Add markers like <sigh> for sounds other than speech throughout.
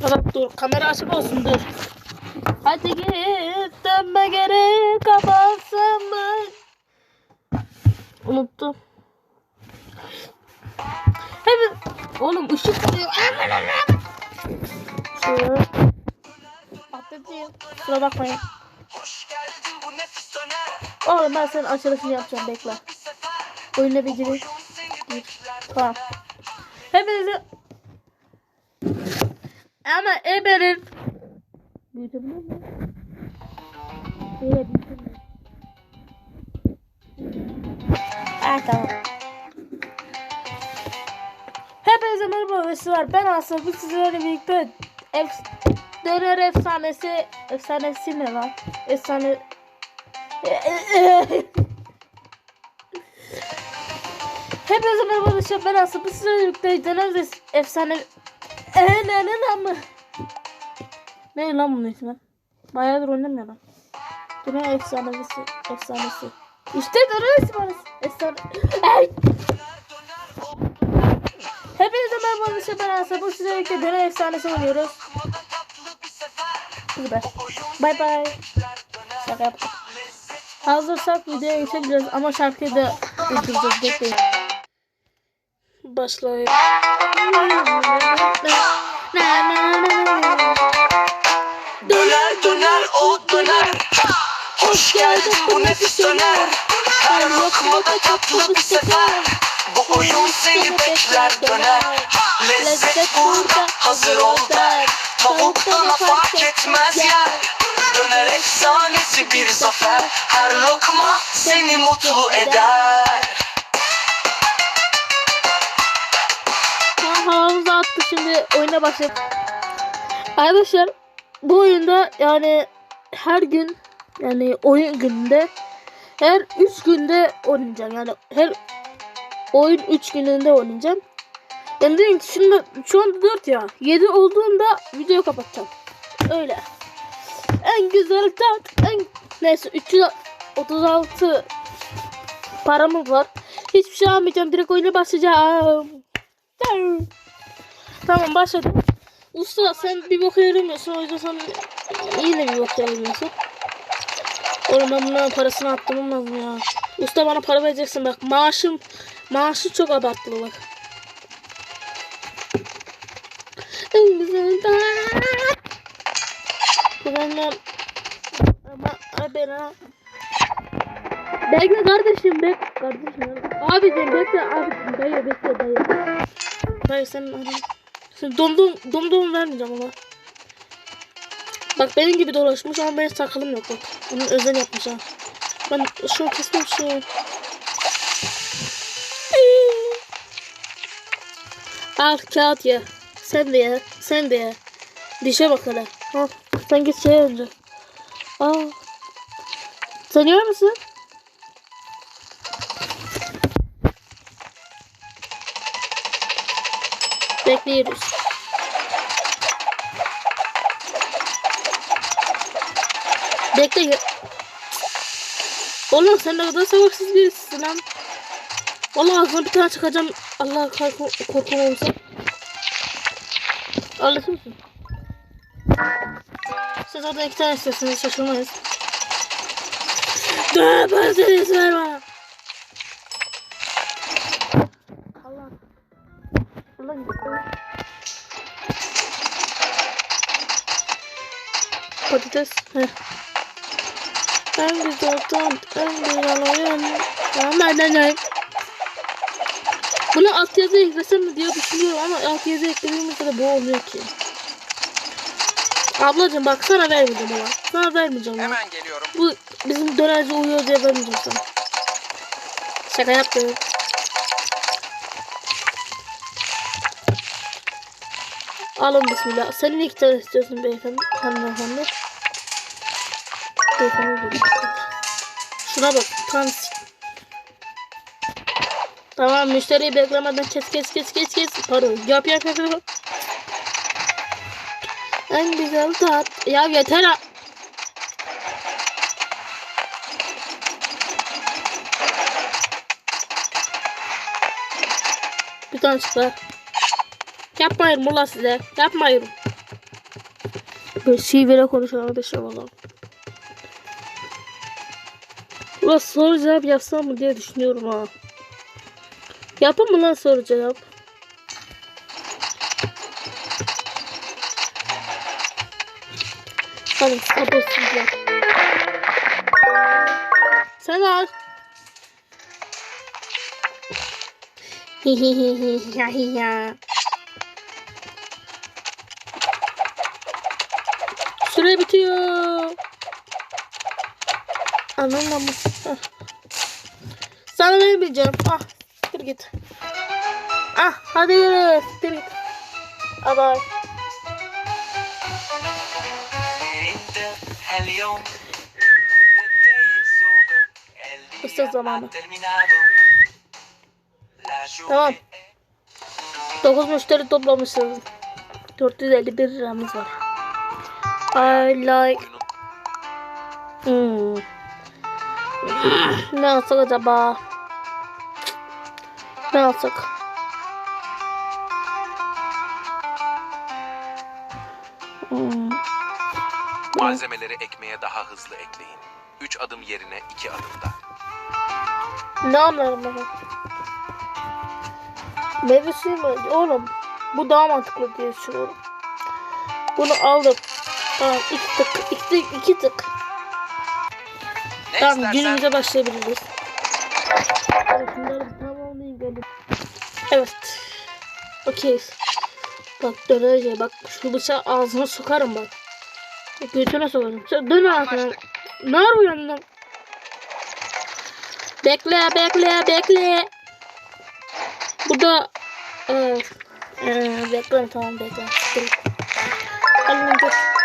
Tamam dur. Kamera açık olsun dur. Hadi git dönme geri kapansın Unuttum. Hemen oğlum ışık vuruyor. Aman Allah'ım. Şöyle. Atlatayım. Kusura bakmayın. Oğlum ben senin açılışını yapacağım bekle. Oyuna bir gireyim. Gir. Tamam. Hepinize ama Eber'in Büyütebilir miyim? Böyle büyütebilir Ah tamam. Hepinize merhaba var. Ben Aslı. Bu sizlerle birlikte ef Döner efsanesi efsanesi ne lan? Efsane Hepinize merhaba arkadaşlar. Ben Aslı. Bu sizlerle birlikte Döner efsane Eee mı? Ne lan bunun ismi? Bayağıdır oynamıyorum. Dünya efsanesi. Efsanesi. İşte Dünya efsanesi. Efsane. Hepinize merhaba arkadaşlar ben Aslı. Bu sizlerle Dünya efsanesi oynuyoruz. Kadar. Bay bay. Şaka yaptık. Hazırsak videoya geçebiliriz ama şarkıyı da durduracağız. Bekleyin. Başlayalım. Döner döner o döner. Hoş geldin bu nefis döner Her lokmada tatlı bir sefer. Bu oyun seni bekler döner. Lezzet burada hazır ol der. Tavuktan fark etmez yer. Döner efsanesi bir zafer. Her lokma seni mutlu eder Havamızı attı şimdi oyuna başlayalım. Arkadaşlar bu oyunda yani her gün yani oyun gününde her 3 günde oynayacağım. Yani her oyun 3 gününde oynayacağım. Yani dedim ki şimdi şu anda 4 ya. 7 olduğunda video kapatacağım. Öyle. En güzel tat. En neyse 336 paramız var. Hiçbir şey almayacağım. Direkt oyuna başlayacağım. Tamam başladım. Usta sen bir bok yaramıyorsun o yüzden sen yine bir bok yaramıyorsun. Oğlum ben bunların parasını attırmam lazım ya. Usta bana para vereceksin bak maaşım maaşı çok abartılı bak. En güzel Benden ama abi ha. Bekle kardeşim bek kardeşim. Abicim bekle abicim dayı bekle dayı. Dayı sen hani Şimdi domdom domdom vermeyeceğim ama. Bak benim gibi dolaşmış ama benim sakalım yok bak. Onun özel yapmış ha. Ben şunu kesmemişim. Al kağıt ye. Sen de ye. Sen de ye. Dişe bak hele. Al. Sen git şey önce. Aa. Sen misin? Bekliyoruz. Bekle. Oğlum sen ne kadar savaşsız birisin lan. Vallahi ağzına bir tane çıkacağım. Allah korkum, olursa. Anlatır mısın? Siz orada iki tane istiyorsunuz şaşırmayız. Dur parasını Allah gitti. Patates. Heh. En güzel tat, en güzel oyun. Ne ne? Bunu alt yazı eklesem mi diye düşünüyorum ama alt yazı eklediğimizde de bu olmuyor ki. Ablacım bak sana vermeyeceğim ama. Sana vermeyeceğim ya. Hemen geliyorum Bu bizim dönerci uyuyor diye vermeyeceğim sana. Şaka yaptım. Alın bismillah. Senin iki tane istiyorsun beyefendi. Hanımefendi. Beyefendi. Şuna bak. Tam Tamam müşteriyi beklemeden kes kes kes kes kes. Pardon yap yap yap yap. En güzel tat. Ya yeter ha. Bir tane çıktı. Yapmayın Mulla size. Yapmayın. Böyle şivele konuşan arkadaşlar valla. Ulan soru cevap yapsam mı diye düşünüyorum ha. Yapın mı lan soru cevap? Hadi sabırsız yap. Sen al. Hihihihi Süre bitiyor. Anlamadım. Ah. Sana vermeyeceğim. Ah siktir git. Ah hadi yürü siktir git. Abay. Usta zamanı. Tamam. 9 müşteri toplamışsınız. 451 liramız var. I like Hmm. <clears throat> ne alsak acaba? Ne alsak? Hmm. Malzemeleri ekmeğe daha hızlı ekleyin. 3 adım yerine 2 adımda. Ne anlarım ben? Meyve suyu mu? Oğlum bu daha mantıklı diye düşünüyorum. Bunu aldım. Tamam iki tık. iki tık. iki tık. Ne Tamam istersen günümüze başlayabiliriz. Evet. Okey. Bak döneceğim bak şu bıçağı ağzına sokarım bak. Götüne sokarım. Sen dön ağzına. Ne yapıyorsun lan? Bekle bekle bekle. Burada ee, ee, bekle tamam bekle. Alın dur.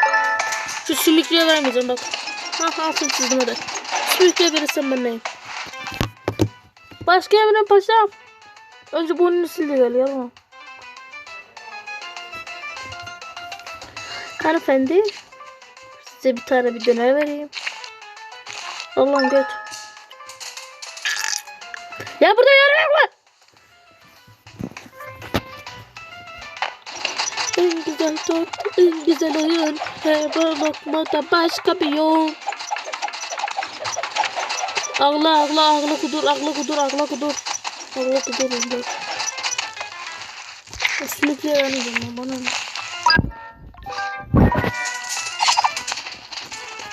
Şu sümüklüye vermeyeceğim bak. Ha ha sen çizdim hadi. Sümüklüye verirsen ben neyim? Başka Emre Paşam. Önce burnunu sil de gel yalan. Hanımefendi. Size bir tane bir döner vereyim. Allah'ım göt. Ya burada yer yok güzel tat, en güzel oyun. Her bir lokmada başka bir yol. Ağla ağla ağla kudur ağla kudur ağla kudur. Ağla kudur ağla. Üstünlükle öğreneceğim ya bana?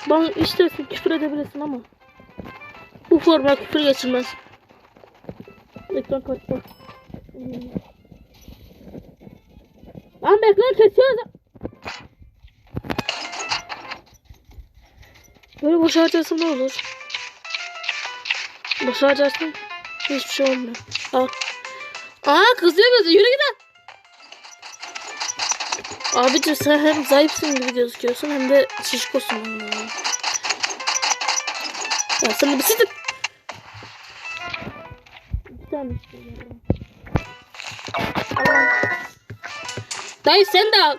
Bana istersen küfür edebilirsin ama. Bu forma küfür geçirmez. Ekran kaçtı. Hmm. Bekle kesiyoruz. Böyle boş harcarsam ne olur? Boş harcarsam hiçbir şey olmuyor. Al. Aa kızıyor bizi yürü git lan. Abicim sen hem zayıfsın gibi gözüküyorsun hem de şişkosun. Ya sen bir sıçtık. Bir tane istiyorum. Dayı sen de al.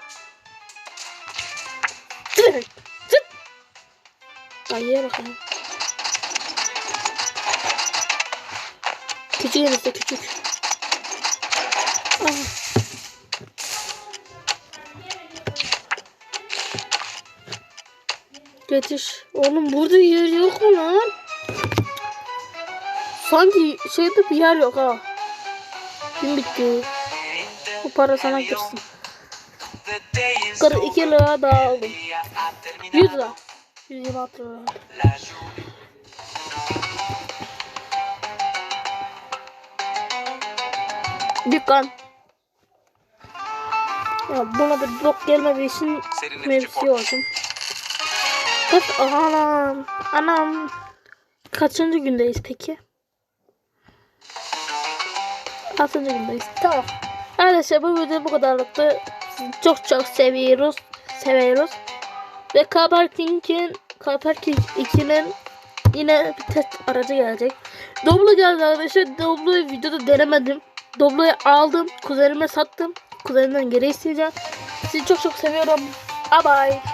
Çık. Çık. Dayıya bakalım. Küçük elimizde küçük. Aha. Getir. Oğlum burada yer yok mu lan? Sanki şeyde bir yer yok ha. Gün bitti. Bu para sana girsin. The day is 42 lira daha aldım. día ha 100 terminado. lira. 126 lira. Dükkan. Ya buna bir blok gelmediği için port. olsun. Kaç anam anam kaçıncı gündeyiz peki? Altıncı gündeyiz. Tamam. Arkadaşlar bu video bu kadarlıktı. Çok çok seviyoruz. Seviyoruz. Ve Car Parking'in Car Parking 2'nin yine bir test aracı gelecek. Doblo geldi arkadaşlar. Doblo'yu videoda denemedim. Doblo'yu aldım. Kuzenime sattım. Kuzenimden geri isteyeceğim. Sizi çok çok seviyorum. Bye bye.